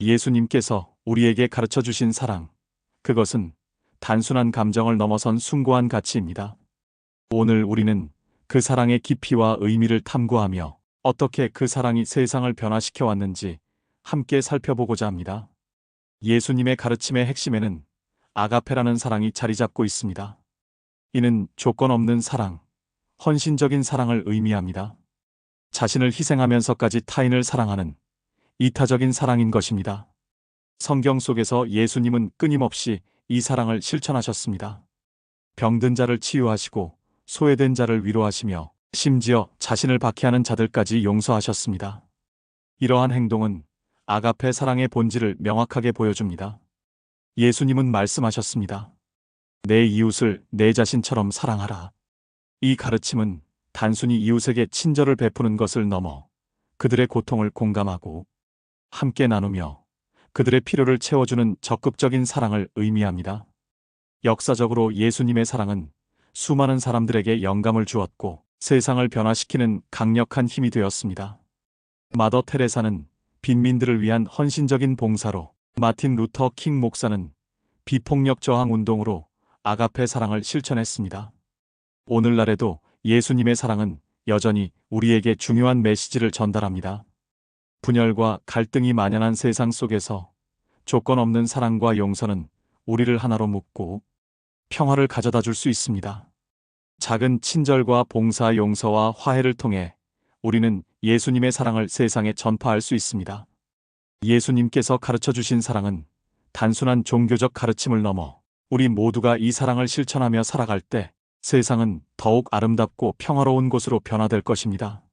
예수님께서 우리에게 가르쳐 주신 사랑, 그것은 단순한 감정을 넘어선 숭고한 가치입니다. 오늘 우리는 그 사랑의 깊이와 의미를 탐구하며 어떻게 그 사랑이 세상을 변화시켜 왔는지 함께 살펴보고자 합니다. 예수님의 가르침의 핵심에는 아가페라는 사랑이 자리 잡고 있습니다. 이는 조건 없는 사랑, 헌신적인 사랑을 의미합니다. 자신을 희생하면서까지 타인을 사랑하는 이타적인 사랑인 것입니다. 성경 속에서 예수님은 끊임없이 이 사랑을 실천하셨습니다. 병든 자를 치유하시고 소외된 자를 위로하시며 심지어 자신을 박해하는 자들까지 용서하셨습니다. 이러한 행동은 아가페 사랑의 본질을 명확하게 보여줍니다. 예수님은 말씀하셨습니다. 내 이웃을 내 자신처럼 사랑하라. 이 가르침은 단순히 이웃에게 친절을 베푸는 것을 넘어 그들의 고통을 공감하고 함께 나누며 그들의 필요를 채워주는 적극적인 사랑을 의미합니다. 역사적으로 예수님의 사랑은 수많은 사람들에게 영감을 주었고 세상을 변화시키는 강력한 힘이 되었습니다. 마더 테레사는 빈민들을 위한 헌신적인 봉사로 마틴 루터 킹 목사는 비폭력 저항 운동으로 아가페 사랑을 실천했습니다. 오늘날에도 예수님의 사랑은 여전히 우리에게 중요한 메시지를 전달합니다. 분열과 갈등이 만연한 세상 속에서 조건 없는 사랑과 용서는 우리를 하나로 묶고 평화를 가져다 줄 수 있습니다. 작은 친절과 봉사, 용서와 화해를 통해 우리는 예수님의 사랑을 세상에 전파할 수 있습니다. 예수님께서 가르쳐 주신 사랑은 단순한 종교적 가르침을 넘어 우리 모두가 이 사랑을 실천하며 살아갈 때 세상은 더욱 아름답고 평화로운 곳으로 변화될 것입니다.